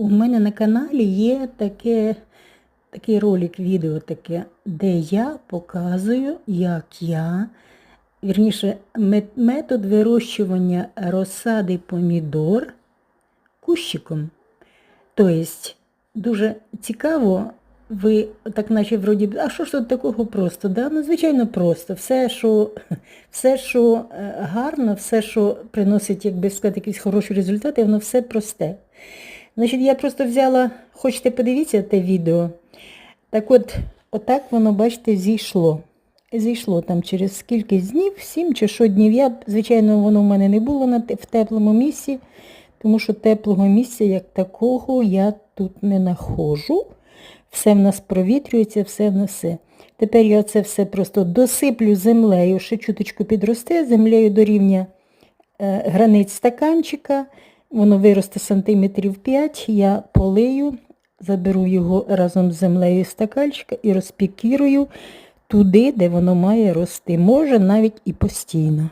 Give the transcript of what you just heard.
у мене на каналі є таке, такий ролик, відео таке, де я показую, як я, вірніше, метод вирощування розсади помідор кущиком. Тобто, дуже цікаво, ви так наче вроді, а що ж тут такого просто? Да? Ну, звичайно, просто. Все, що, все, що е, гарно, все, що приносить, як би сказати, якісь хороші результати, воно все просте. Значить, я просто взяла, хочете подивіться те відео. Так от, отак воно, бачите, зійшло. Зійшло там через скільки днів, сім чи що днів. Я, звичайно, воно в мене не було в теплому місці, тому що теплого місця, як такого, я тут не нахожу. Все в нас провітрюється, все в нас все. Тепер я це все просто досиплю землею, ще чуточку підросте, землею до рівня е, границь стаканчика. Воно виросте сантиметрів 5, я полию, заберу його разом з землею з стаканчика і розпікірую туди, де воно має рости. Може навіть і постійно.